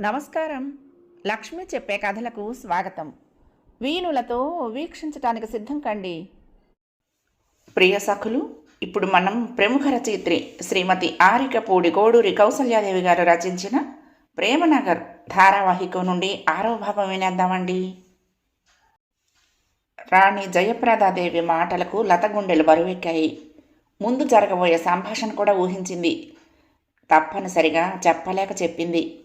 నమస్కారం. లక్ష్మి చెప్పే కథలకు స్వాగతం. వీణులతో వీక్షించటానికి సిద్ధం కండి. ప్రియ సఖులు ఇప్పుడు మనం ప్రముఖ రచయిత్రి శ్రీమతి ఆరికపూడి కోడూరి కౌసల్యాదేవి గారు రచించిన ప్రేమనగర్ ధారావాహిక నుండి ఆరో భావం వినేద్దామండి. రాణి జయప్రదాదేవి మాటలకు లత గుండెలు బరువెక్కాయి. ముందు జరగబోయే సంభాషణ కూడా ఊహించింది. తప్పనిసరిగా చెప్పలేక చెప్పింది.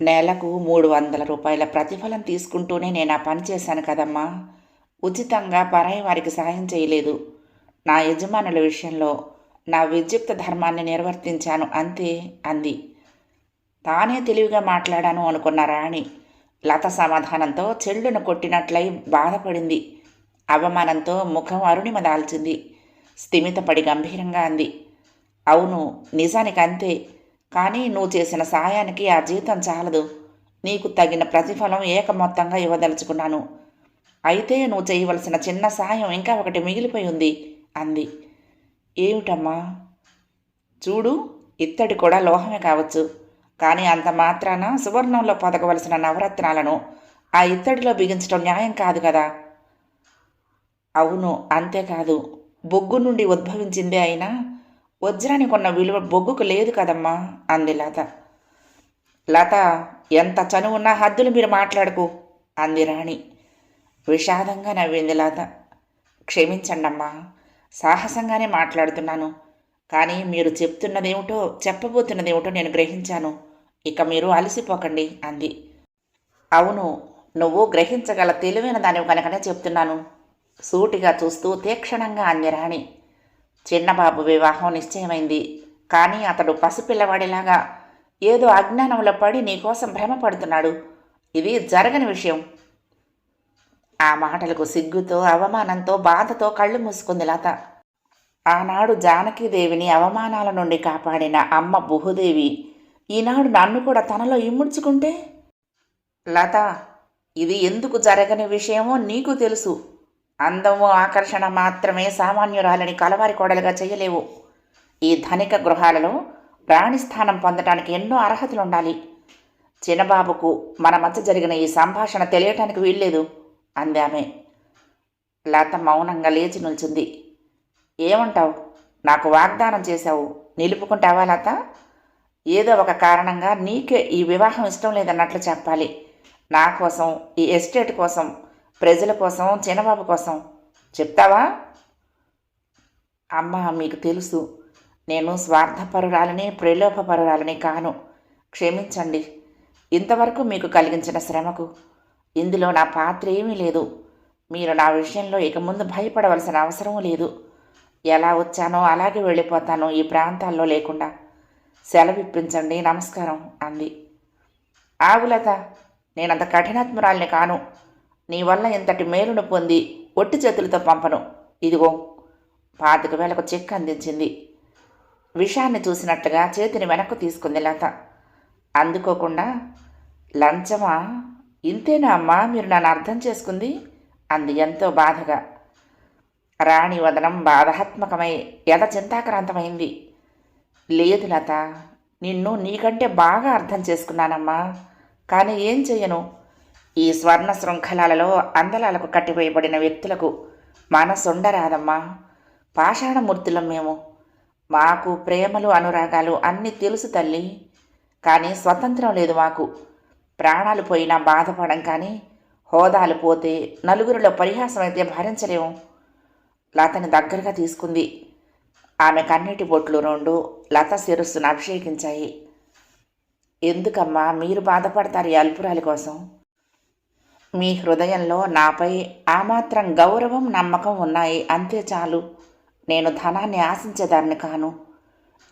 నెలకు మూడు వందల రూపాయల ప్రతిఫలం తీసుకుంటూనే నేను ఆ పని చేశాను కదమ్మా. ఉచితంగా పరాయి వారికి సాయం చేయలేదు. నా యజమానుల విషయంలో నా విద్యుక్త ధర్మాన్ని నిర్వర్తించాను అంతే అంది. తానే తెలివిగా మాట్లాడాను అనుకున్న రాణి లత సమాధానంతో చెల్లును కొట్టినట్లయి బాధపడింది. అవమానంతో ముఖం అరుణిమ దాల్చింది. స్థిమితపడి గంభీరంగా అంది. అవును నిజానికి అంతే కానీ నువ్వు చేసిన సాయానికి ఆ జీతం చాలదు. నీకు తగిన ప్రతిఫలం ఏకమొత్తంగా ఇవ్వదలుచుకున్నాను. అయితే నువ్వు చేయవలసిన చిన్న సాయం ఇంకా ఒకటి మిగిలిపోయి ఉంది అంది. ఏమిటమ్మా? చూడు ఇత్తడి కూడా లోహమే కావచ్చు. కానీ అంత మాత్రాన సువర్ణంలో పొదగవలసిన నవరత్నాలను ఆ ఇత్తడిలో బిగించడం న్యాయం కాదు కదా? అవును అంతేకాదు. బొగ్గు నుండి ఉద్భవించిందే అయినా వజ్రానికి ఉన్న విలువ బొగ్గుకు లేదు కదమ్మా అంది లత. లత ఎంత చనువున్నా హద్దులు మీరు మాట్లాడకు అంది రాణి. విషాదంగా నవ్వింది లత. క్షమించండమ్మా సాహసంగానే మాట్లాడుతున్నాను కానీ మీరు చెప్తున్నదేమిటో చెప్పబోతున్నదేమిటో నేను గ్రహించాను ఇక మీరు అలసిపోకండి అంది. అవును నువ్వు గ్రహించగల తెలివైన దానివి కనుకనే చెప్తున్నాను సూటిగా చూస్తూ తీక్షణంగా అంది రాణి చిన్నబాబు వివాహం నిశ్చయమైంది. కానీ అతడు పసిపిల్లవాడిలాగా ఏదో అజ్ఞానంలో పడి నీకోసం భ్రమపడుతున్నాడు. ఇది జరగని విషయం. ఆ మాటలకు సిగ్గుతో అవమానంతో బాధతో కళ్ళు మూసుకుంది లత. ఆనాడు జానకీదేవిని అవమానాల నుండి కాపాడిన అమ్మ బుహుదేవి ఈనాడు నన్ను కూడా తనలో ఇముడ్చుకుంటే లత ఇది ఎందుకు జరగని విషయమో నీకు తెలుసు. అందము ఆకర్షణ మాత్రమే సామాన్యురాలని కలవారి కోడలుగా చేయలేవు. ఈ ధనిక గృహాలలో రాణిస్థానం పొందటానికి ఎన్నో అర్హతలు ఉండాలి చిన్నబాబుకు మన మధ్య జరిగిన ఈ సంభాషణ తెలియటానికి వీల్లేదు అంది ఆమె. లత మౌనంగా లేచి నిల్చుంది. ఏమంటావు? నాకు వాగ్దానం చేశావు. నిలుపుకుంటావా లత? ఏదో ఒక కారణంగా నీకే ఈ వివాహం ఇష్టం లేదన్నట్లు చెప్పాలి. నా కోసం ఈ ఎస్టేట్ కోసం ప్రజల కోసం చిన్నబాబు కోసం. చెప్తావా? అమ్మ మీకు తెలుసు నేను స్వార్థపరురాలని ప్రలోభపరురాలని కాను. క్షమించండి. ఇంతవరకు మీకు కలిగించిన శ్రమకు ఇందులో నా పాత్ర ఏమీ లేదు. మీరు నా విషయంలో ఇక ముందు భయపడవలసిన అవసరం లేదు. ఎలా వచ్చానో అలాగే వెళ్ళిపోతాను ఈ ప్రాంతాల్లో లేకుండా. సెలవిప్పించండి నమస్కారం అంది. ఆగులత నేనంత కఠినాత్మురాల్ని కాను. నీ వల్ల ఇంతటి మేలును పొంది ఒట్టి చేతులతో పంపను. ఇదిగో పాతిక వేలకు చెక్ అందించింది. విషాన్ని చూసినట్లుగా చేతిని వెనక్కు తీసుకుంది లత. అందుకోకుండా లంచమా? ఇంతేనా అమ్మా? మీరు నన్ను అర్థం చేసుకుంది? అంది ఎంతో బాధగా. రాణి వదనం బాధాత్మకమై ఎద చింతాక్రాంతమైంది. లేదు లత నిన్ను నీకంటే బాగా అర్థం చేసుకున్నానమ్మా. కానీ ఏం చెయ్యను? ఈ స్వర్ణ శృంఖలాలలో అందలాలకు కట్టివేయబడిన వ్యక్తులకు మనసుండరాదమ్మా. పాషాణమూర్తులం మేము. మాకు ప్రేమలు అనురాగాలు అన్నీ తెలుసు తల్లి. కానీ స్వతంత్రం లేదు మాకు. ప్రాణాలు పోయినా బాధపడం కానీ హోదాలు పోతే నలుగురిలో పరిహాసం అయితే భరించలేము. లతని దగ్గరగా తీసుకుంది. ఆమె కన్నీటి బొట్లు రెండు లత శిరస్సును అభిషేకించాయి. ఎందుకమ్మా మీరు బాధపడతారు ఈ అల్పురాలి కోసం? మీ హృదయంలో నాపై ఆ మాత్రం గౌరవం నమ్మకం ఉన్నాయి అంతే చాలు. నేను ధనాన్ని ఆశించేదాన్ని కాను.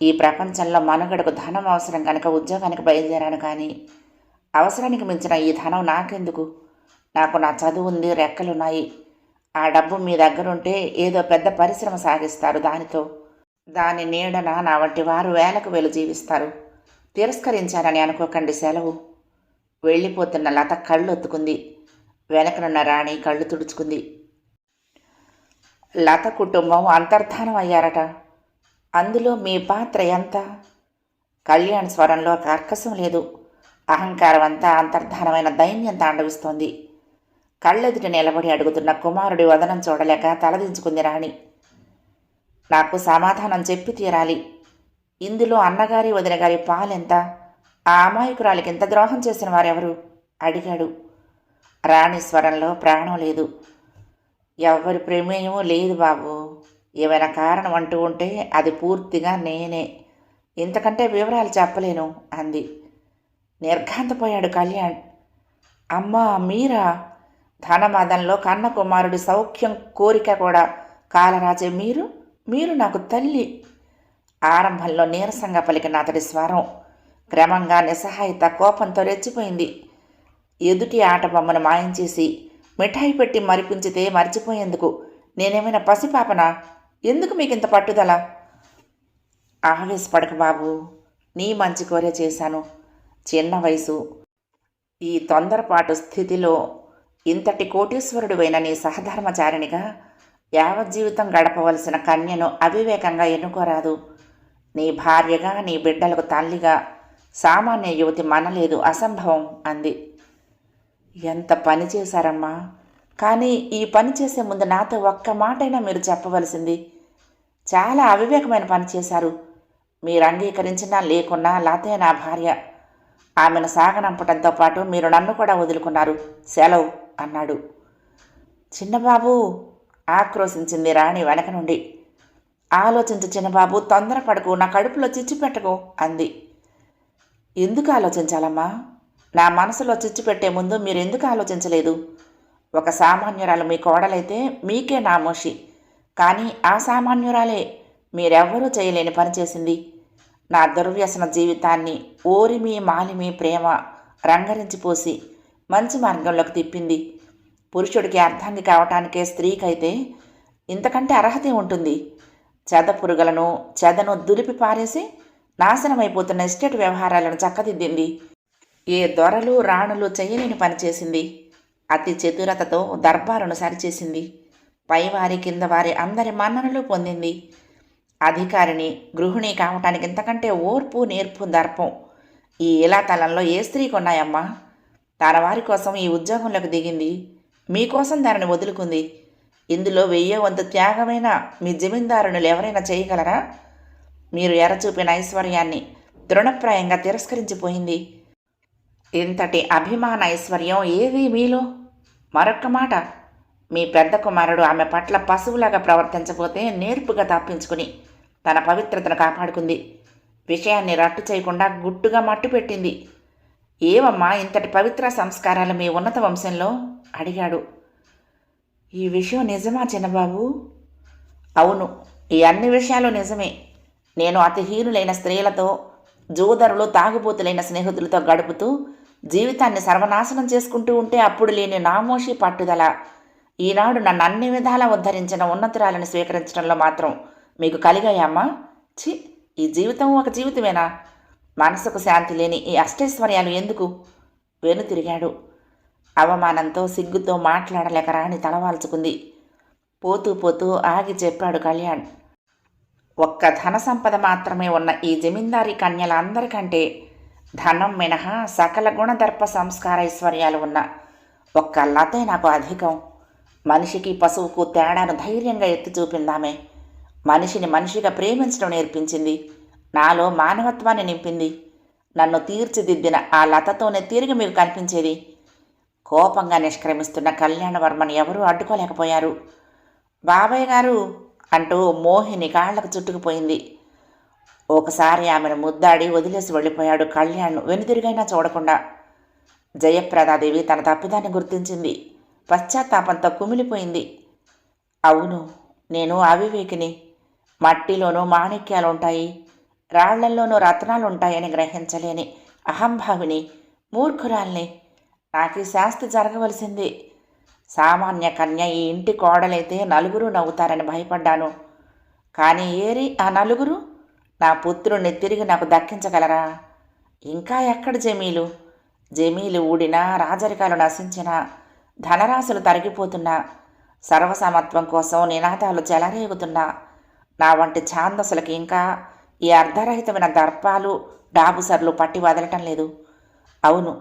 ఈ ప్రపంచంలో మనుగడకు ధనం అవసరం కనుక ఉద్యోగానికి బయలుదేరాను కానీ అవసరానికి మించిన ఈ ధనం నాకెందుకు? నాకు నా చదువు ఉంది రెక్కలున్నాయి. ఆ డబ్బు మీ దగ్గరుంటే ఏదో పెద్ద పరిశ్రమ సాగిస్తారు దానితో. దాని నీడన నా వంటి వారు వేలకు వేలు జీవిస్తారు. తిరస్కరించారని అనుకోకండి సెలవు. వెళ్ళిపోతున్న లత కళ్ళు ఒత్తుకుంది వెనకనున్న రాణి కళ్ళు తుడుచుకుంది. లత కుటుంబం అంతర్ధానం అయ్యారట. అందులో మీ పాత్ర ఎంత? కళ్యాణ్ స్వరంలో కర్కశం లేదు. అహంకారం అంతా అంతర్ధానమైన దైన్యం తాండవిస్తోంది. కళ్ళెదుట నిలబడి అడుగుతున్న కుమారుడి వదనం చూడలేక తలదించుకుంది రాణి. నాకు సమాధానం చెప్పి తీరాలి. ఇందులో అన్నగారి వదిన గారి పాలెంత? ఆ అమాయకురాలికి ఎంత ద్రోహం చేసిన వారెవరు? అడిగాడు. రాణి స్వరంలో ప్రాణం లేదు. ఎవరి ప్రమేయం లేదు బాబు. ఏమైనా కారణం అంటూ ఉంటే అది పూర్తిగా నేనే. ఇంతకంటే వివరాలు చెప్పలేను అంది. నిర్ఘాంతపోయాడు కళ్యాణ్. అమ్మా మీరా? ధనమదంలో కన్న కుమారుడి సౌఖ్యం కోరిక కూడా కాలరాజే. మీరు మీరు నాకు తల్లి. ఆరంభంలో నీరసంగా పలికిన అతడి స్వరం క్రమంగా నిస్సహాయత కోపంతో రెచ్చిపోయింది. ఎదుటి ఆట బొమ్మను మాయం చేసి మిఠాయి పెట్టి మరిపించితే మర్చిపోయేందుకు నేనేమైనా పసిపాపనా? ఎందుకు మీకు ఇంత పట్టుదల? ఆవేశపడక బాబు నీ మంచి కోరే చేశాను. చిన్న వయసు. ఈ తొందరపాటు స్థితిలో ఇంతటి కోటీశ్వరుడువైన నీ సహధర్మచారిణిగా యావజ్జీవితం గడపవలసిన కన్యను అవివేకంగా ఎన్నుకోరాదు. నీ భార్యగా నీ బిడ్డలకు తల్లిగా సామాన్య యువతి మనలేదు అసంభవం అంది. ఎంత పని చేశారమ్మా. కానీ ఈ పని చేసే ముందు నాతో ఒక్క మాటైనా మీరు చెప్పవలసింది. చాలా అవివేకమైన పని చేశారు. మీరు అంగీకరించినా లేకున్నా లతే నా భార్య. ఆమెను సాగనంపటంతో పాటు మీరు నన్ను కూడా వదులుకున్నారు. సెలవు అన్నాడు. చిన్నబాబు ఆక్రోశించింది రాణి వెనక నుండి. ఆలోచించు చిన్నబాబు తొందరపడకు నా కడుపులో చిచ్చు పెట్టకు అంది. ఎందుకు ఆలోచించాలమ్మా? నా మనసులో చిచ్చు పెట్టే ముందు మీరు ఎందుకు ఆలోచించలేదు? ఒక సామాన్యురాలు మీ కోడలైతే మీకే నామోషి కానీ ఆ సామాన్యురాలే మీరెవ్వరూ చేయలేని పని చేసింది. నా దుర్వ్యసన జీవితాన్ని ఓరిమి మాలిమి ప్రేమ రంగరించిపోసి మంచి మార్గంలోకి తిప్పింది. పురుషుడికి అర్థాంగి కావటానికే స్త్రీకైతే ఇంతకంటే అర్హత ఉంటుంది చెద పురుగులను చెదను దులిపి పారేసి నాశనమైపోతున్న ఎస్టేట్ వ్యవహారాలను చక్కదిద్దింది. ఏ దొరలు రాణులు చేయలేని పనిచేసింది అతి చతురతతో దర్బారును సరిచేసింది. పైవారి కింద వారి అందరి మన్ననలు పొందింది. అధికారిని గృహిణి కావటానికి ఇంతకంటే ఓర్పు నేర్పు దర్పం. ఈ ఇలాతలంలో ఏ స్త్రీకి ఉన్నాయమ్మా తన వారి కోసం ఈ ఉద్యోగంలోకి దిగింది. మీకోసం దానిని వదులుకుంది. ఇందులో వెయ్యో వంత త్యాగమైన మీ జమీందారునులు ఎవరైనా చేయగలరా? మీరు ఎరచూపిన ఐశ్వర్యాన్ని తృణప్రాయంగా తిరస్కరించిపోయింది. ఇంతటి అభిమాన ఐశ్వర్యం ఏది మీలో? మరొక్క మాట మీ పెద్ద కుమారుడు ఆమె పట్ల పశువులాగా ప్రవర్తించబోతే నేర్పుగా తప్పించుకుని తన పవిత్రతను కాపాడుకుంది. విషయాన్ని రట్టు చేయకుండా గుట్టుగా మట్టు పెట్టింది. ఏవమ్మా ఇంతటి పవిత్ర సంస్కారాలు మీ ఉన్నత వంశంలో? అడిగాడు. ఈ విషయం నిజమా చిన్నబాబు? అవును ఈ అన్ని విషయాలు నిజమే. నేను అతిహీనులైన స్త్రీలతో జూదరులు తాగుబోతులైన స్నేహితులతో గడుపుతూ జీవితాన్ని సర్వనాశనం చేసుకుంటూ ఉంటే అప్పుడు లేని నామోషి పట్టుదల. ఈనాడు నన్ను అన్ని విధాలా ఉద్ధరించిన ఉన్నతురాలను స్వీకరించడంలో మాత్రం మీకు కలిగాయమ్మా ఛీ ఈ జీవితం ఒక జీవితమేనా? మనసుకు శాంతి లేని ఈ అష్టైశ్వర్యాలు ఎందుకు? వెనుతిరిగాడు అవమానంతో సిగ్గుతో మాట్లాడలేక రాణి తలవాల్చుకుంది. పోతూ పోతూ ఆగి చెప్పాడు కళ్యాణ్. ఒక్క ధన సంపద మాత్రమే ఉన్న ఈ జమీందారీ కన్యలందరికంటే ధనం మినహా సకల గుణదర్ప సంస్కార ఐశ్వర్యాలు ఉన్న ఒక్క లతే నాకు అధికం. మనిషికి పశువుకు తేడాను ధైర్యంగా ఎత్తి చూపిందామే. మనిషిని మనిషిగా ప్రేమించడం నేర్పించింది. నాలో మానవత్వాన్ని నింపింది. నన్ను తీర్చిదిద్దిన ఆ లతతోనే తిరిగి మీకు కనిపించేది. కోపంగా నిష్క్రమిస్తున్న కళ్యాణవర్మని ఎవరూ అడ్డుకోలేకపోయారు. బాబాయ్ గారు అంటూ మోహిని కాళ్ళకు చుట్టుకుపోయింది. ఒకసారి ఆమెను ముద్దాడి వదిలేసి వెళ్ళిపోయాడు కళ్యాణ్. వెనుదిరిగైనా చూడకుండా జయప్రదాదేవి తన తప్పిదాన్ని గుర్తించింది. పశ్చాత్తాపంతో కుమిలిపోయింది. అవును నేను అవివేకిని. మట్టిలోనూ మాణిక్యాలు ఉంటాయి రాళ్ళల్లోనూ రత్నాలు ఉంటాయని గ్రహించలేని అహంభావిని మూర్ఖురాల్ని. నాకు ఈ శాస్తి జరగవలసింది. సామాన్య కన్య ఈ ఇంటి కోడలైతే నలుగురు నవ్వుతారని భయపడ్డాను. కానీ ఏరి ఆ నలుగురు? నా పుత్రుణ్ణి తిరిగి నాకు దక్కించగలరా? ఇంకా ఎక్కడ జమీలు? జమీలు ఊడినా రాజరికాలు నశించినా ధనరాశులు తరిగిపోతున్నా సర్వసమత్వం కోసం నినాదాలు చెలరేగుతున్నా నా వంటి ఛాందసులకి ఇంకా ఈ అర్ధరహితమైన దర్పాలు డాబుసర్లు పట్టి వదలటం లేదు. అవును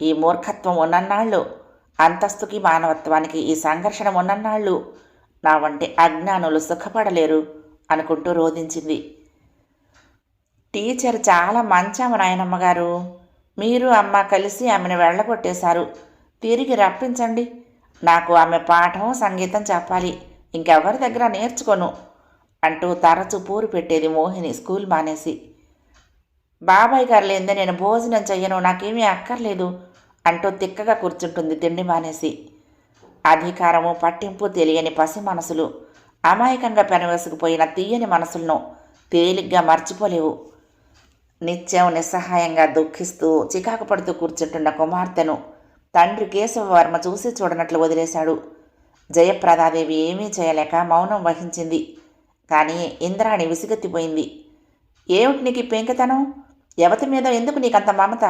ఈ మూర్ఖత్వం ఉన్నన్నాళ్ళు అంతస్తుకి మానవత్వానికి ఈ సంఘర్షణ ఉన్నన్నాళ్ళు నా వంటి అజ్ఞానులు సుఖపడలేరు అనుకుంటూ రోధించింది. టీచర్ చాలా మంచాము నాయనమ్మ గారు. మీరు అమ్మ కలిసి ఆమెను వెళ్ళగొట్టేశారు. తిరిగి రప్పించండి. నాకు ఆమె పాఠం సంగీతం చెప్పాలి. ఇంకెవరి దగ్గర నేర్చుకోను? అంటూ తరచు పూరు పెట్టేది మోహిని స్కూల్ మానేసి. బాబాయ్ గారు లేదే నేను భోజనం చెయ్యను నాకేమీ అక్కర్లేదు అంటూ తిక్కగా కూర్చుంటుంది తిండి మానేసి. అధికారము పట్టింపు తెలియని పసి మనసులు. అమాయకంగా పెనవేసుకుపోయిన తీయని మనసులను తేలిగ్గా మర్చిపోలేవు. నిత్యం నిస్సహాయంగా దుఃఖిస్తూ చికాకు పడుతూ కూర్చుంటున్న కుమార్తెను తండ్రి కేశవవర్మ చూసి చూడనట్లు వదిలేశాడు. జయప్రదాదేవి ఏమీ చేయలేక మౌనం వహించింది. కానీ ఇంద్రాణి విసిగెత్తిపోయింది. ఏమిటి నీకు పెంకితనం? ఎవతి మీద ఎందుకు నీకంత మమత?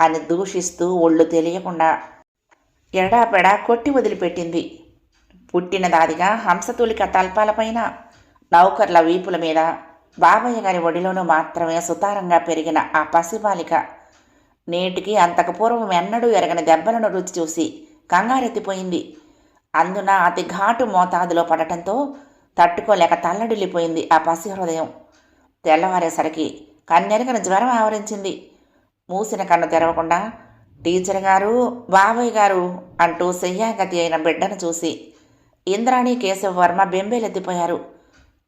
అని దూషిస్తూ ఒళ్ళు తెలియకుండా ఎడాపెడా కొట్టి వదిలిపెట్టింది. పుట్టిన దాదిగా హంసతూలిక తల్పాలపైన నౌకర్ల వీపుల మీద బాబయ్య గారి ఒడిలోనూ మాత్రమే సుతారంగా పెరిగిన ఆ పసిబాలిక నేటికి అంతకు పూర్వం ఎన్నడూ ఎరగని దెబ్బలను రుచి చూసి కంగారెత్తిపోయింది. అందున అతి ఘాటు మోతాదులో పడటంతో తట్టుకోలేక తల్లడిల్లిపోయింది ఆ పసి హృదయం. తెల్లవారేసరికి కన్నెరగని జ్వరం ఆవరించింది. మూసిన కన్ను తెరవకుండా టీచర్ గారు బాబాయ్ గారు అంటూ శయ్యాగతి అయిన బిడ్డను చూసి ఇంద్రాణి కేశవ వర్మ బెంబేలెత్తిపోయారు.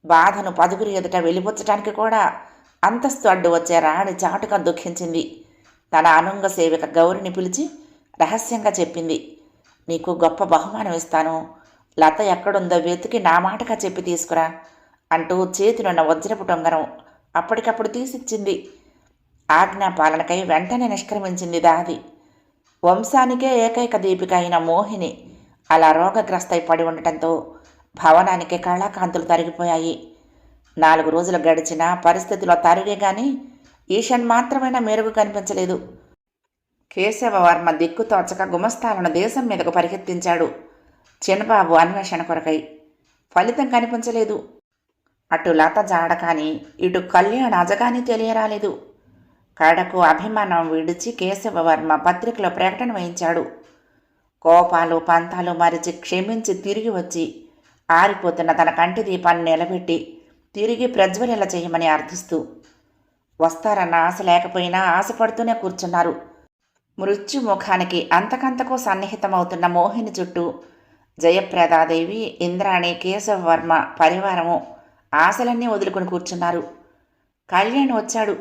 బాధను పదుగురి ఎదుట వెళ్ళిపుచ్చటానికి కూడా అంతస్తు అడ్డు వచ్చే రాణి చాటుగా దుఃఖించింది. తన అనుంగ సేవిక గౌరిని పిలిచి రహస్యంగా చెప్పింది. నీకు గొప్ప బహుమానం ఇస్తాను. లత ఎక్కడుందో వెతికి నా మాటగా చెప్పి తీసుకురా అంటూ చేతినున్న వజ్రపు టొంగరం అప్పటికప్పుడు తీసిచ్చింది. ఆజ్ఞాపాలనకై వెంటనే నిష్క్రమించింది దాది. వంశానికే ఏకైక దీపిక అయిన మోహిని అలా రోగగ్రస్తై పడి ఉండటంతో భవనానికి కళాకాంతులు తరిగిపోయాయి. నాలుగు రోజులు గడిచిన పరిస్థితిలో తరిగే గాని ఈషన్ మాత్రమైనా మెరుగు కనిపించలేదు. కేశవవర్మ దిక్కు తోచక గుమస్తాలను దేశం మీదకు పరిగెత్తించాడు. చిన్నబాబు అన్వేషణ కొరకై ఫలితం కనిపించలేదు. అటు లత జాడ కానీ ఇటు కళ్యాణ్ అజగాని తెలియరాలేదు. కడకు అభిమానం విడిచి కేశవవర్మ పత్రికలో ప్రకటన వేయించాడు. కోపాలు పంతాలు మరిచి క్షమించి తిరిగి వచ్చి ఆరిపోతున్న తన కంటి దీపాన్ని నిలబెట్టి తిరిగి ప్రజ్వలిల చేయమని అర్థిస్తూ వస్తారన్న ఆశ లేకపోయినా ఆశపడుతూనే కూర్చున్నారు. మృత్యు ముఖానికి అంతకంతకు సన్నిహితమవుతున్న మోహిని చుట్టూ జయప్రదాదేవి ఇంద్రాణి కేశవవర్మ పరివారము ఆశలన్నీ వదులుకొని కూర్చున్నారు. కళ్యాణ్ వచ్చాడు.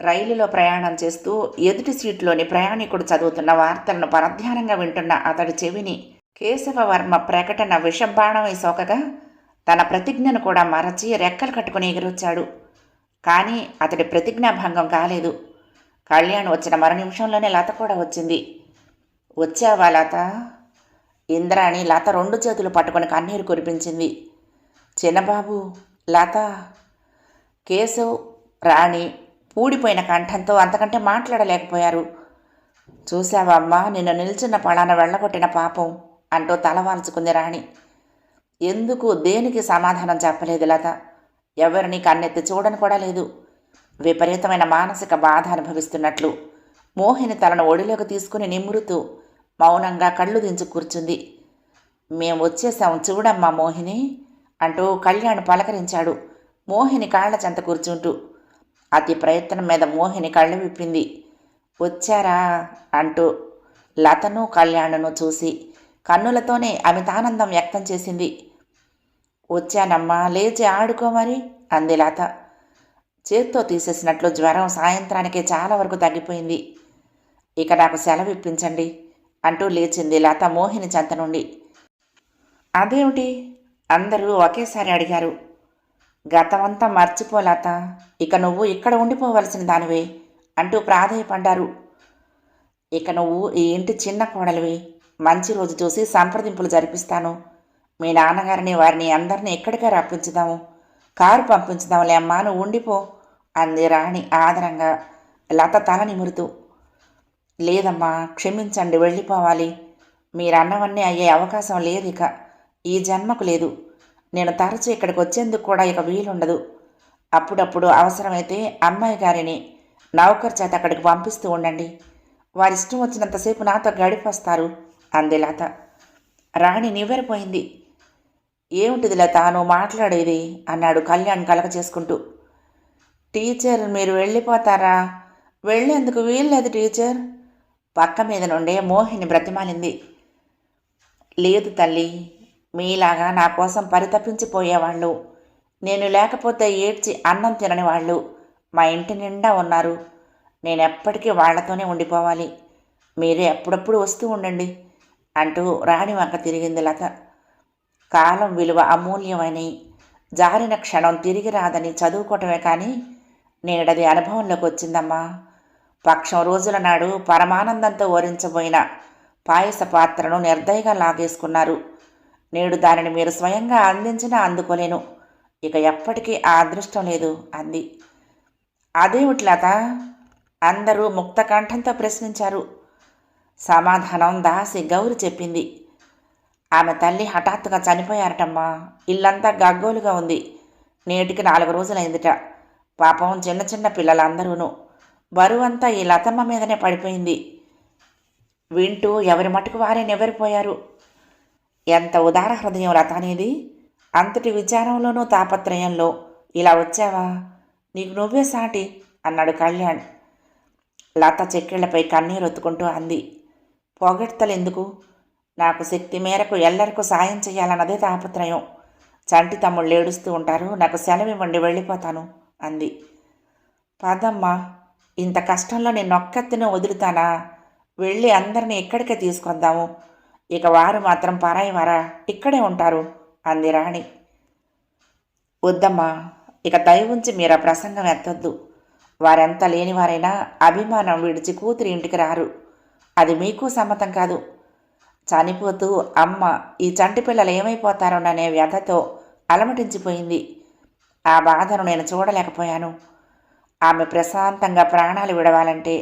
రైలులో ప్రయాణం చేస్తూ ఎదుటి సీట్లోని ప్రయాణికుడు చదువుతున్న వార్తలను పరధ్యానంగా వింటున్న అతడి చెవిని కేశవవర్మ ప్రకటన విషబాణమై సోకగా తన ప్రతిజ్ఞను కూడా మరచి రెక్కలు కట్టుకుని ఎగిరొచ్చాడు. కానీ అతడి ప్రతిజ్ఞాభంగం కాలేదు. కళ్యాణ్ వచ్చిన మరో నిమిషంలోనే లత కూడా వచ్చింది. వచ్చావా లత? ఇంద్రాణి లత రెండు చేతులు పట్టుకొని కన్నీరు కురిపించింది. చిన్నబాబు లత! కేశవ్ రాణి పూడిపోయిన కంఠంతో అంతకంటే మాట్లాడలేకపోయారు. చూశావమ్మా నిన్ను నిల్చున్న పళాన వెళ్ళగొట్టిన పాపం. అంటూ తలవాల్చుకుంది రాణి. ఎందుకు దేనికి సమాధానం చెప్పలేదు లత? ఎవరిని కన్నెత్తి చూడని కూడా లేదు. విపరీతమైన మానసిక బాధ అనుభవిస్తున్నట్లు మోహిని తలను ఒడిలోకి తీసుకుని నిమురుతూ మౌనంగా కళ్ళు దించి కూర్చుంది. మేము వచ్చేసాం చూడమ్మా మోహిని అంటూ కళ్యాణ్ పలకరించాడు మోహిని కాళ్ళ చెంత కూర్చుంటూ. అతి ప్రయత్నం మీద మోహిని కళ్ళు విప్పింది. వచ్చారా అంటూ లతను కళ్యాణ్ను చూసి కన్నులతోనే అమితానందం వ్యక్తం చేసింది. వచ్చానమ్మా లేచి ఆడుకో మరి అంది లత. చేత్తో తీసేసినట్లు జ్వరం సాయంత్రానికే చాలా వరకు తగ్గిపోయింది. ఇక నాకు సెలవు ఇప్పించండి అంటూ లేచింది లత మోహిని చెంత నుండి. అదేమిటి? అందరూ ఒకేసారి అడిగారు. గతమంతా మర్చిపోలేత ఇక నువ్వు ఇక్కడ ఉండిపోవలసిన దానివే అంటూ ప్రాధేయపడ్డారు. ఇక నువ్వు ఈ ఇంటి చిన్న కోడలివి మంచి రోజు చూసి సంప్రదింపులు జరిపిస్తాను. మీ నాన్నగారిని వారిని అందరినీ ఎక్కడికి రప్పించుదాము? కారు పంపించుదాంలే అమ్మా నువ్వు ఉండిపో అంది రాణి ఆదరంగా. లత తల నిమురుతూ లేదమ్మా క్షమించండి వెళ్ళిపోవాలి. మీరన్నవన్నీ అయ్యే అవకాశం లేదు ఇక. ఈ జన్మకు లేదు. నేను తరచూ ఇక్కడికి వచ్చేందుకు కూడా ఇక వీలుండదు. అప్పుడప్పుడు అవసరమైతే అమ్మాయి గారిని నౌకర్ చేత అక్కడికి పంపిస్తూ ఉండండి. వారి ఇష్టం వచ్చినంతసేపు నాతో గడిపొస్తారు. అంది లత. రాణి నివ్వెరపోయింది. ఏమిటిది లత? నువ్వు మాట్లాడేది? అన్నాడు కళ్యాణ్ కలక చేసుకుంటూ. టీచర్ మీరు వెళ్ళిపోతారా? వెళ్ళేందుకు వీల్లేదు టీచర్. పక్క మీద నుండే మోహిని బ్రతిమాలింది. లేదు తల్లి మీలాగా నా కోసం పరితపించిపోయేవాళ్ళు. నేను లేకపోతే ఏడ్చి అన్నం తినని వాళ్ళు మా ఇంటి నిండా ఉన్నారు. నేను ఎప్పటికీ వాళ్ళతోనే ఉండిపోవాలి. మీరే అప్పుడప్పుడు వస్తూ ఉండండి. అంటూ రాణి వంక తిరిగింది లత. కాలం విలువ అమూల్యమని జారిన క్షణం తిరిగి రాదని చదువుకోవటమే కానీ నేడది అనుభవంలోకి వచ్చిందమ్మా. పక్షం రోజుల నాడు పరమానందంతో ఓరించబోయిన పాయస పాత్రను నిర్దయగా లాగేసుకున్నారు. నేడు దానిని మీరు స్వయంగా అందించినా అందుకోలేను. ఇక ఎప్పటికీ ఆ అదృష్టం లేదు అంది. అదేమిటి లత? అందరూ ముక్త కంఠంతో ప్రశ్నించారు. సమాధానం దాసి గౌరి చెప్పింది. ఆమె తల్లి హఠాత్తుగా చనిపోయారటమ్మా. ఇల్లంతా గగ్గోలుగా ఉంది. నేటికి నాలుగు రోజులైందిట. పాపం చిన్న చిన్న పిల్లలందరూను. బరువంతా ఈ లతమ్మ మీదనే పడిపోయింది. వింటూ ఎవరి మటుకు వారే నివ్వరిపోయారు? ఎంత ఉదార హృదయం లత అనేది అంతటి విచారంలోనూ తాపత్రయంలో ఇలా వచ్చావా? నీకు నువ్వే సాటి? అన్నాడు కళ్యాణ్. లత చెక్కిళ్ళపై కన్నీరు ఒత్తుకుంటూ అంది. పోగెడతలెందుకు? నాకు శక్తి మేరకు ఎల్లరికూ సాయం చేయాలన్నదే తాపత్రయం చంటి తమ్ముళ్ళు ఏడుస్తూ ఉంటారు. నాకు సెలవివ్వండి వెళ్ళిపోతాను అంది. పదమ్మా ఇంత కష్టంలో నేను ఒక్కతిని వదులుతానా? వెళ్ళి అందరిని ఇక్కడికే తీసుకొద్దాము ఇక వారు మాత్రం పరాయి వారా? ఇక్కడే ఉంటారు అంది రాణి. వద్దమ్మా ఇక దయ ఉంచి మీరు ఆ ప్రసంగం ఎత్తొద్దు. వారెంత లేనివారైనా అభిమానం విడిచి కూతురి ఇంటికి రారు. అది మీకు సమ్మతం కాదు. చనిపోతూ అమ్మ ఈ చంటి పిల్లలు ఏమైపోతారోననే వ్యధతో అలమటించిపోయింది. ఆ బాధను నేను చూడలేకపోయాను. ఆమె ప్రశాంతంగా ప్రాణాలు విడవాలంటే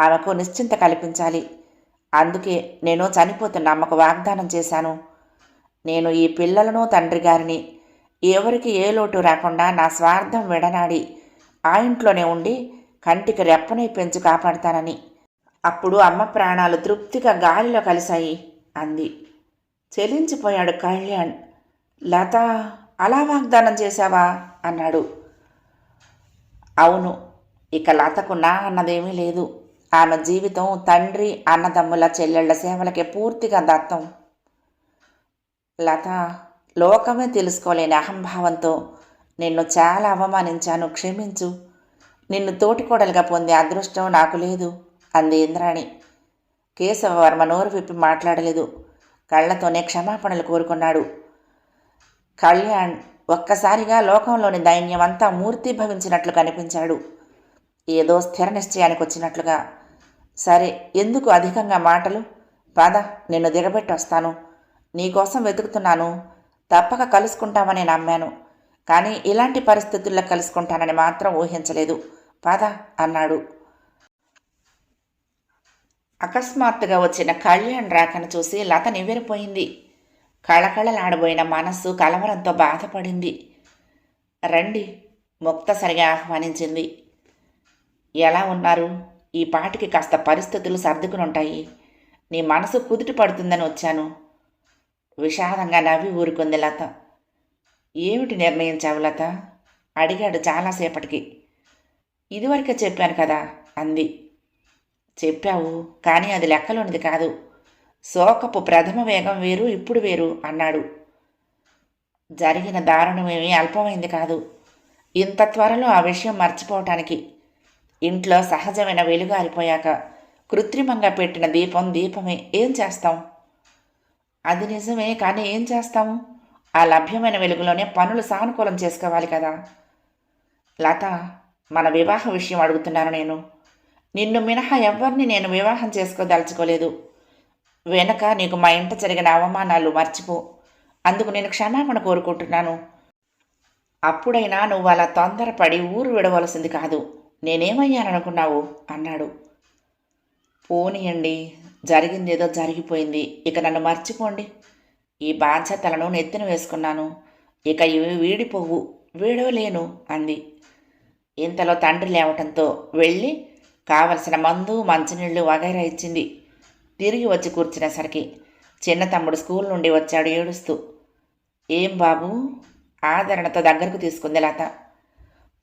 ఆమెకు నిశ్చింత కల్పించాలి. అందుకే నేను చనిపోతున్న అమ్మకు వాగ్దానం చేశాను. నేను ఈ పిల్లలను తండ్రి గారిని ఎవరికి ఏ లోటు రాకుండా నా స్వార్థం విడనాడి ఆ ఇంట్లోనే ఉండి కంటికి రెప్పనై పెంచి కాపాడతానని అప్పుడు అమ్మ ప్రాణాలు తృప్తిగా గాలిలో కలిశాయి అంది. చెలించిపోయాడు కళ్యాణ్. లత అలా వాగ్దానం చేశావా? అన్నాడు. అవును ఇక లతకు నా అన్నదేమీ లేదు. ఆమె జీవితం తండ్రి అన్నదమ్ముల చెల్లెళ్ళ సేవలకే పూర్తిగా దత్తం. లత లోకమే తెలుసుకోలేని అహంభావంతో నిన్ను చాలా అవమానించాను క్షమించు. నిన్ను తోటికోడలుగా పొందే అదృష్టం నాకు లేదు. అంది ఇంద్రాణి కేశవవర్మ నోరు విప్పి మాట్లాడలేదు. కళ్ళతోనే క్షమాపణలు కోరుకున్నాడు. కళ్యాణ్ ఒక్కసారిగా లోకంలోని దైన్యమంతా మూర్తిభవించినట్లు కనిపించాడు. ఏదో స్థిర నిశ్చయానికి వచ్చినట్లుగా. సరే ఎందుకు అధికంగా మాటలు? పద నిన్ను దిగబెట్టి వస్తాను. నీకోసం వెతుకుతున్నాను. తప్పక కలుసుకుంటామని నమ్మాను. కానీ ఇలాంటి పరిస్థితుల్లో కలుసుకుంటానని మాత్రం ఊహించలేదు. పద అన్నాడు. అకస్మాత్తుగా వచ్చిన కళ్యాణ్ రాకను చూసి లత నివ్వెరిపోయింది. కళకళలాడబోయిన మనస్సు కలవరంతో బాధపడింది. రండి ముక్తసరిగా ఆహ్వానించింది. ఎలా ఉన్నారు? ఈ పాటికి కాస్త పరిస్థితులు సర్దుకునుంటాయి. నీ మనసు కుదుటి పడుతుందని వచ్చాను. విషాదంగా నవ్వి ఊరుకుంది లత. ఏమిటి నిర్ణయించావు లత? అడిగాడు చాలాసేపటికి. ఇదివరకే చెప్పాను కదా అంది. చెప్పావు కానీ అది లెక్కలోనిది కాదు. శోకపు ప్రథమ వేగం వేరు ఇప్పుడు వేరు అన్నాడు. జరిగిన దారుణమేమీ అల్పమైంది కాదు. ఇంత త్వరలో ఆ విషయం మర్చిపోవటానికి. ఇంట్లో సహజమైన వెలుగు ఆరిపోయాక కృత్రిమంగా పెట్టిన దీపం దీపమే. ఏం చేస్తాం? అది నిజమే కానీ ఏం చేస్తాం? ఆ లభ్యమైన వెలుగులోనే పనులు సానుకూలం చేసుకోవాలి కదా. లత మన వివాహ విషయం అడుగుతున్నాను నేను. నిన్ను మినహా ఎవరిని నేను వివాహం చేసుకోదలుచుకోలేదు. వెనక నీకు మా ఇంట జరిగిన అవమానాలు మర్చిపో. అందుకు నేను క్షమాపణ కోరుకుంటున్నాను. అప్పుడైనా నువ్వు అలా తొందరపడి ఊరు విడవలసింది కాదు. నేనేమయ్యాననుకున్నావు? అన్నాడు. పోనీయండి. జరిగిందేదో జరిగిపోయింది. ఇక నన్ను మర్చిపోండి. ఈ బాధ్యతలను నెత్తిన వేసుకున్నాను. ఇక ఇవి వీడిపోవు. వీడవలేను అంది. ఇంతలో తండ్రి లేవటంతో వెళ్ళి కావలసిన మందు మంచినీళ్ళు వగైరా ఇచ్చింది. తిరిగి వచ్చి కూర్చునేసరికి చిన్న తమ్ముడు స్కూల్ నుండి వచ్చాడు ఏడుస్తూ. ఏం బాబు ఆదరణతో దగ్గరకు తీసుకుంది లత.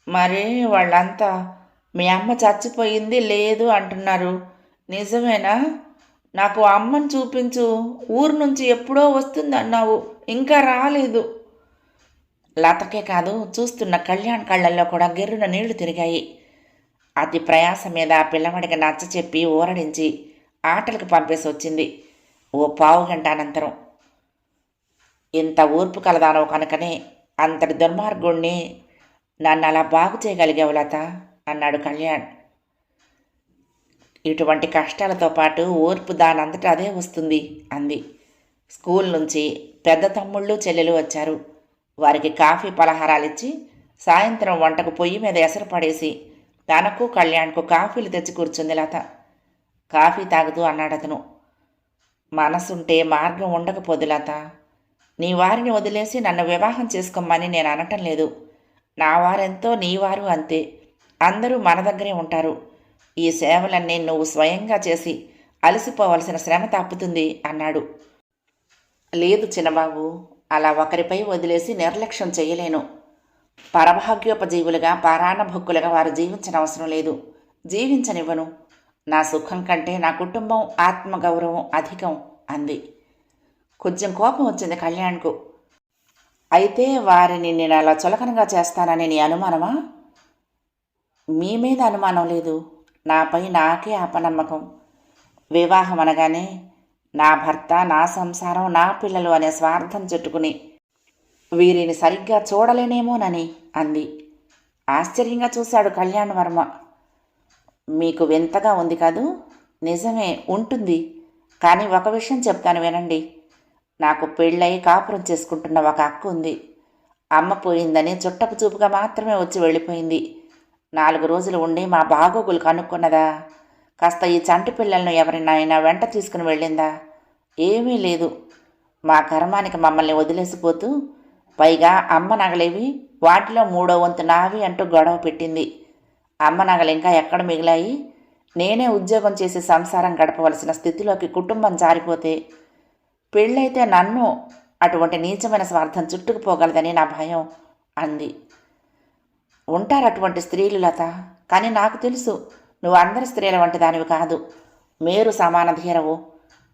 మరి వాళ్ళంతా మీ అమ్మ చచ్చిపోయింది లేదు అంటున్నారు. నిజమేనా? నాకు అమ్మని చూపించు ఊరు నుంచి ఎప్పుడో వస్తుందన్నావు ఇంకా రాలేదు. లతకే కాదు చూస్తున్న కళ్యాణ్ కళ్ళల్లో కూడా గిర్రున నీళ్ళు తిరిగాయి. అతి ప్రయాస మీద ఆ పిల్లవాడికి నచ్చ చెప్పి ఊరడించి ఆటలకు పంపేసి వచ్చింది ఓ పావు గంట అనంతరం. ఇంత ఓర్పు కలదానో కనుకనే అంతటి దుర్మార్గుణ్ణి నన్ను అలా బాగు చేయగలిగావు లత అన్నాడు కళ్యాణ్. ఇటువంటి కష్టాలతో పాటు ఓర్పు దానంతట అదే వస్తుంది అంది. స్కూల్ నుంచి పెద్ద తమ్ముళ్ళు చెల్లెలు వచ్చారు. వారికి కాఫీ పలహారాలు ఇచ్చి సాయంత్రం వంటకు పొయ్యి మీద ఎసరు పడేసి తనకు కళ్యాణ్కు కాఫీలు తెచ్చి కూర్చుంది లత. కాఫీ తాగుతూ అన్నాడు అతను. మనసుంటే మార్గం ఉండకపోదు లత. నీ వారిని వదిలేసి నన్ను వివాహం చేసుకోమని నేను అనటం లేదు. నా వారెంతో నీ వారు అంతే. అందరూ మన దగ్గరే ఉంటారు. ఈ సేవలన్నీ నువ్వు స్వయంగా చేసి అలసిపోవలసిన శ్రమ తప్పుతుంది అన్నాడు. లేదు చిన్నబాబు అలా ఒకరిపై వదిలేసి నిర్లక్ష్యం చేయలేను. పరభాగ్యోపజీవులుగా భక్తులుగా వారు జీవించనవసరం లేదు. జీవించనివ్వను. నా సుఖం కంటే నా కుటుంబం ఆత్మగౌరవం అధికం అంది. కొంచెం కోపం వచ్చింది కళ్యాణ్కు. అయితే వారిని నేను అలా చులకనగా చేస్తానని నీ అనుమానమా? మీ మీద అనుమానం లేదు. నాపై నాకే అపనమ్మకం వివాహం అనగానే నా భర్త నా సంసారం నా పిల్లలు అనే స్వార్థం చుట్టుకుని వీరిని సరిగ్గా చూడలేనేమోనని అంది. ఆశ్చర్యంగా చూశాడు కళ్యాణ్ వర్మ. మీకు వింతగా ఉంది కాదు? నిజమే ఉంటుంది. కానీ ఒక విషయం చెప్తాను వినండి. నాకు పెళ్ళై కాపురం చేసుకుంటున్న ఒక అక్క ఉంది. అమ్మ పోయిందని చుట్టపు చూపుగా మాత్రమే వచ్చి వెళ్ళిపోయింది. నాలుగు రోజులు ఉండి మా బాగోగులు కనుక్కున్నదా? కాస్త ఈ చంటి పిల్లలను ఎవరినైనా వెంట తీసుకుని వెళ్ళిందా? ఏమీ లేదు. మా కర్మానికి మమ్మల్ని వదిలేసిపోతూ పైగా అమ్మ నగలేవి వాటిలో మూడో వంతు నావి అంటూ గొడవ పెట్టింది. అమ్మ నగలు ఇంకా ఎక్కడ మిగిలాయి? నేనే ఉద్యోగం చేసి సంసారం గడపవలసిన స్థితిలోకి కుటుంబం జారిపోతే పెళ్ళైతే నన్ను అటువంటి నీచమైన స్వార్థం చుట్టుకుపోగలదని నా భయం అంది. ఉంటారు అటువంటి స్త్రీలు లత? కానీ నాకు తెలుసు నువ్వు అందరి స్త్రీల వంటి దానివి కాదు. మీరు సమాన ధీరవు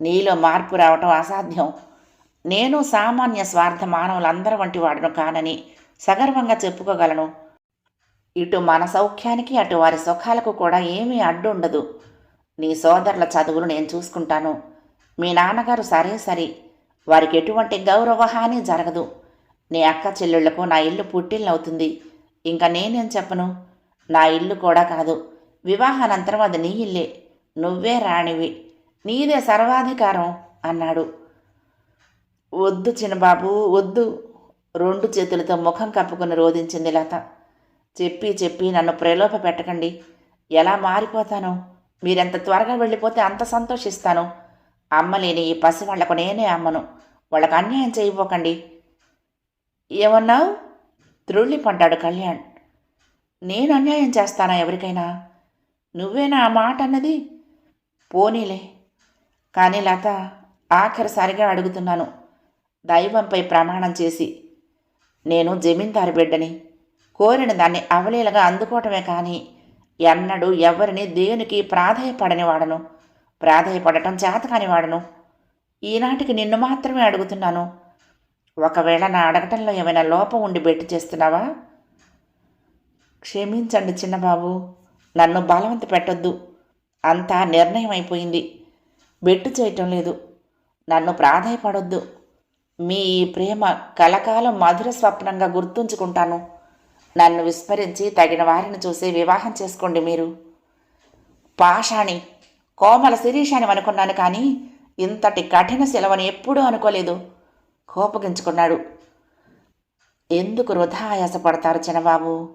నీలో మార్పు రావటం అసాధ్యం. నేను సామాన్య స్వార్థ మానవులందరి వంటి వాడును కానని సగర్వంగా చెప్పుకోగలను. ఇటు మన సౌఖ్యానికి అటు వారి సుఖాలకు కూడా ఏమీ అడ్డు ఉండదు నీ సోదరుల చదువులు నేను చూసుకుంటాను. మీ నాన్నగారు సరే సరే. వారికి ఎటువంటి గౌరవ హాని జరగదు. నీ అక్క చెల్లెళ్ళకు నా ఇల్లు పుట్టిల్లవుతుంది. ఇంకా నేనేం చెప్పను? నా ఇల్లు కూడా కాదు. వివాహానంతరం అది నీ ఇల్లే. నువ్వే రాణివి. నీదే సర్వాధికారం అన్నాడు. వద్దు చిన్నబాబు వద్దు. రెండు చేతులతో ముఖం కప్పుకుని రోధించింది లత. చెప్పి చెప్పి నన్ను ప్రలోభ పెట్టకండి. ఎలా మారిపోతాను? మీరెంత త్వరగా వెళ్ళిపోతే అంత సంతోషిస్తాను. అమ్మలేని ఈ పసి వాళ్ళకు నేనే అమ్మను. వాళ్ళకు అన్యాయం చేయబోకండి. ఏమన్నావు? త్రుళ్ళిపడ్డాడు కళ్యాణ్. నేను అన్యాయం చేస్తానా ఎవరికైనా? నువ్వేనా ఆ మాట అన్నది? పోనీలే. కానీ లత ఆఖరిసారిగా అడుగుతున్నాను. దైవంపై ప్రమాణం చేసి నేను జమీందారు బిడ్డని. కోరిన దాన్ని అవలీలగా అందుకోవటమే కానీ ఎన్నడూ ఎవరిని దేనికి ప్రాధాయపడని వాడను. ప్రాధాయపడటం చేతకాని వాడను. ఈనాటికి నిన్ను మాత్రమే అడుగుతున్నాను. ఒకవేళ నా అడగటంలో ఏమైనా లోపం ఉండి బెట్టి చేస్తున్నావా? క్షమించండి చిన్నబాబు నన్ను బలవంత పెట్టొద్దు. అంతా నిర్ణయం అయిపోయింది బెట్టు చేయటం లేదు. నన్ను ప్రాధాయపడొద్దు. మీ ప్రేమ కలకాలం మధుర స్వప్నంగా గుర్తుంచుకుంటాను. నన్ను విస్మరించి తగిన వారిని చూసి వివాహం చేసుకోండి మీరు. పాషాణి కోమల శిరీషాని అనుకున్నాను కానీ ఇంతటి కఠిన సెలవని ఎప్పుడూ అనుకోలేదు. కోపగించుకున్నాడు. ఎందుకు వృధా ఆయాసపడతారు చిన్నబాబు?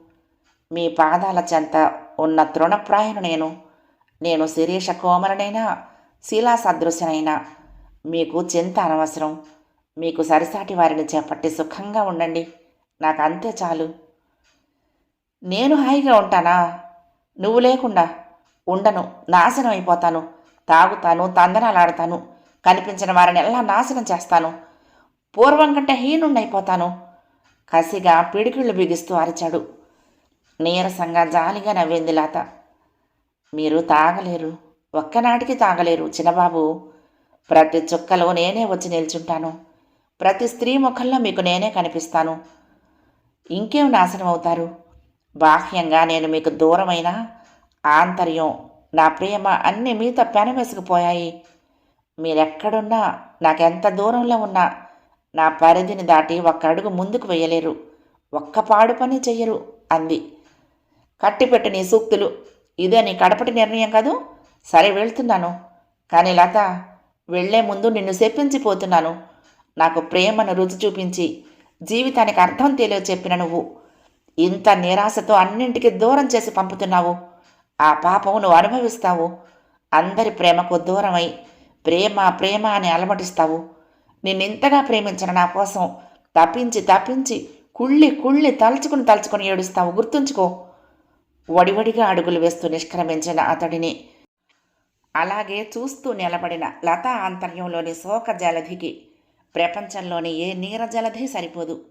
మీ పాదాల చెంత ఉన్న తృణప్రాయను నేను. నేను శిరీష కోమలనైనా శిలా సదృశ్యనైనా మీకు చింత అనవసరం. మీకు సరిసాటి వారిని చేపట్టి సుఖంగా ఉండండి. నాకు అంతే చాలు. నేను హాయిగా ఉంటానా? నువ్వు లేకుండా ఉండను నాశనం అయిపోతాను. తాగుతాను తందనాలాడతాను. కనిపించిన వారిని ఎలా నాశనం చేస్తాను? పూర్వం కంటే హీనుండైపోతాను కసిగా పిడికిళ్ళు బిగిస్తూ అరిచాడు. నీరసంగా జాలిగా నవ్వింది లత. మీరు తాగలేరు. ఒక్కనాటికి తాగలేరు చిన్నబాబు. ప్రతి చుక్కలో నేనే వచ్చి నిల్చుంటాను. ప్రతి స్త్రీ ముఖంలో మీకు నేనే కనిపిస్తాను. ఇంకేం నాశనం అవుతారు బాహ్యంగా నేను మీకు దూరమైన ఆంతర్యం నా ప్రేమ అన్నీ మీతో పెనవేసుకుపోయాయి. మీరెక్కడున్నా నాకెంత దూరంలో ఉన్నా నా పరిధిని దాటి ఒక్క అడుగు ముందుకు వేయలేరు. ఒక్క పాడు పని చెయ్యరు అంది. కట్టిపెట్టు నీ సూక్తులు. ఇదే నీ కడపటి నిర్ణయం కదూ? సరే వెళ్తున్నాను. కానీ లత వెళ్ళే ముందు నిన్ను చెప్పించిపోతున్నాను నాకు ప్రేమను రుచి చూపించి జీవితానికి అర్థం తెలియ చెప్పిన నువ్వు. ఇంత నిరాశతో అన్నింటికి దూరం చేసి పంపుతున్నావు. ఆ పాపం నువ్వు అనుభవిస్తావు. అందరి ప్రేమకు దూరమై ప్రేమ ప్రేమ అని అలమటిస్తావు. నిన్నింతగా ప్రేమించిన నా కోసం తప్పించి తప్పించి కుళ్ళి కుళ్ళి తలుచుకుని తలుచుకుని ఏడుస్తావు. గుర్తుంచుకో. వడివడిగా అడుగులు వేస్తూ నిష్క్రమించిన అతడిని. అలాగే చూస్తూ నిలబడిన లతా ఆంతర్యంలోని శోక జలధికి ప్రపంచంలోని ఏ నీరజలదే సరిపోదు.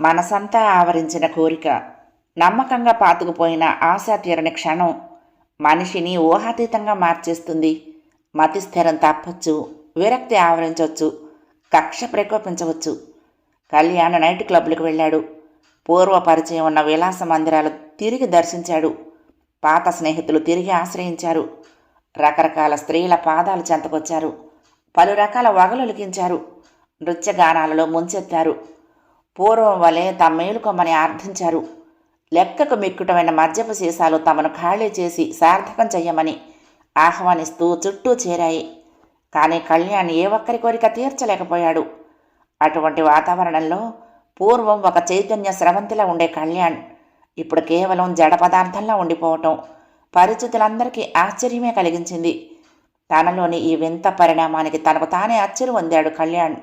మనసంతా ఆవరించిన కోరిక నమ్మకంగా పాతుకుపోయిన ఆశా తీరని క్షణం మనిషిని ఊహాతీతంగా మార్చేస్తుంది. మతి స్థిరం తప్పచ్చు విరక్తి ఆవరించవచ్చు కక్ష ప్రకోపించవచ్చు. కళ్యాణ నైట్ క్లబ్లకు వెళ్ళాడు. పూర్వ పరిచయం ఉన్న విలాస మందిరాలు తిరిగి దర్శించాడు. పాత స్నేహితులు తిరిగి ఆశ్రయించారు. రకరకాల స్త్రీల పాదాలు చెంతకొచ్చారు. పలు రకాల వగలొలికించారు నృత్యగానాలలో ముంచెత్తారు. పూర్వం వలె తమ మేలుకోమని ఆర్థించారు లెక్కకు మిక్కుటమైన మద్యపు సీసాలు తమను ఖాళీ చేసి సార్థకం చెయ్యమని ఆహ్వానిస్తూ చుట్టూ చేరాయి. కానీ కళ్యాణ్ ఏ ఒక్కరి కోరిక తీర్చలేకపోయాడు. అటువంటి వాతావరణంలో పూర్వం ఒక చైతన్య స్రవంతిలా ఉండే కళ్యాణ్ ఇప్పుడు కేవలం జడ పదార్థంలా ఉండిపోవటం పరిస్థితులందరికీ ఆశ్చర్యమే కలిగించింది. తనలోని ఈ వింత పరిణామానికి తనకు తానే ఆశ్చర్యం పొందాడు కళ్యాణ్.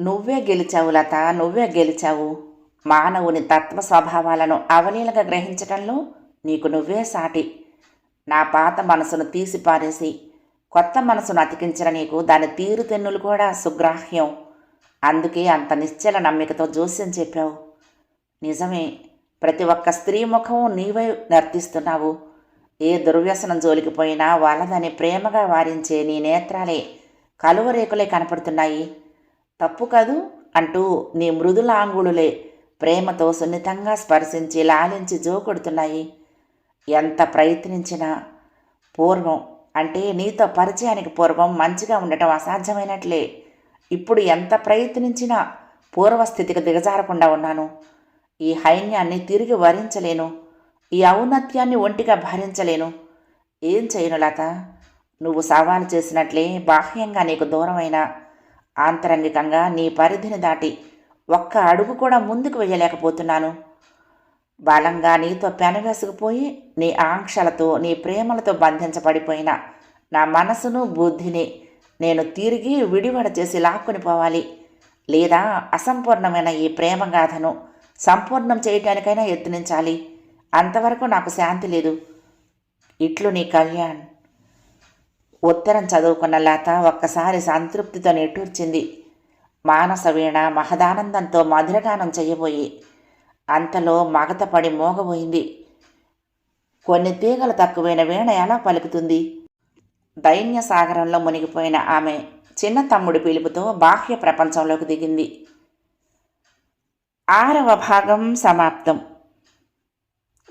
నువ్వే గెలిచావు లత నువ్వే గెలిచావు. మానవుని తత్వ స్వభావాలను అవలీలగా గ్రహించటంలో నీకు నువ్వే సాటి. నా పాత మనసును తీసి పారేసి కొత్త మనసును అతికించిన నీకు దాని తీరుతెన్నులు కూడా సుగ్రాహ్యం. అందుకే అంత నిశ్చల నమ్మికతో జోస్యం చెప్పావు. నిజమే ప్రతి ఒక్క స్త్రీ ముఖం నీవై నర్తిస్తున్నావు. ఏ దుర్వ్యసనం జోలికిపోయినా వాళ్ళదని ప్రేమగా వారించే నీ నేత్రాలే కలువరేకులే కనపడుతున్నాయి. తప్పు కాదు? అంటూ నీ మృదుల ఆంగుళులే ప్రేమతో సున్నితంగా స్పర్శించి లాలించి జోకొడుతున్నాయి. ఎంత ప్రయత్నించినా పూర్వం అంటే నీతో పరిచయానికి పూర్వం మంచిగా ఉండటం అసాధ్యమైనట్లే. ఇప్పుడు ఎంత ప్రయత్నించినా పూర్వస్థితికి దిగజారకుండా ఉన్నాను. ఈ హైన్యాన్ని తిరిగి వరించలేను. ఈ ఔన్నత్యాన్ని ఒంటిగా భరించలేను. ఏం చేయను లత? నువ్వు సవాలు చేసినట్లే బాహ్యంగా నీకు దూరమైన. ఆంతరంగికంగా నీ పరిధిని దాటి ఒక్క అడుగు కూడా ముందుకు వేయలేకపోతున్నాను. బలంగా నీతో పెనవేసుకుపోయి నీ ఆంక్షలతో నీ ప్రేమలతో బంధించబడిపోయిన నా మనసును బుద్ధిని నేను తిరిగి విడివడ చేసి లాక్కుని పోవాలి. లేదా అసంపూర్ణమైన ఈ ప్రేమగాథను సంపూర్ణం చేయటానికైనా యత్నించాలి. అంతవరకు నాకు శాంతి లేదు. ఇట్లు నీ కళ్యాణ్. ఉత్తరం చదువుకున్న లత ఒక్కసారి సంతృప్తితో నిట్టూర్చింది. మానస వీణ మహదానందంతో మధురగానం చేయబోయి అంతలో మగతపడి మోగబోయింది. కొన్ని తీగలు తక్కువైన వీణ ఎలా పలుకుతుంది? దైన్య సాగరంలో మునిగిపోయిన ఆమె చిన్న తమ్ముడి పిలుపుతో బాహ్య ప్రపంచంలోకి దిగింది. ఆరవ భాగం సమాప్తం.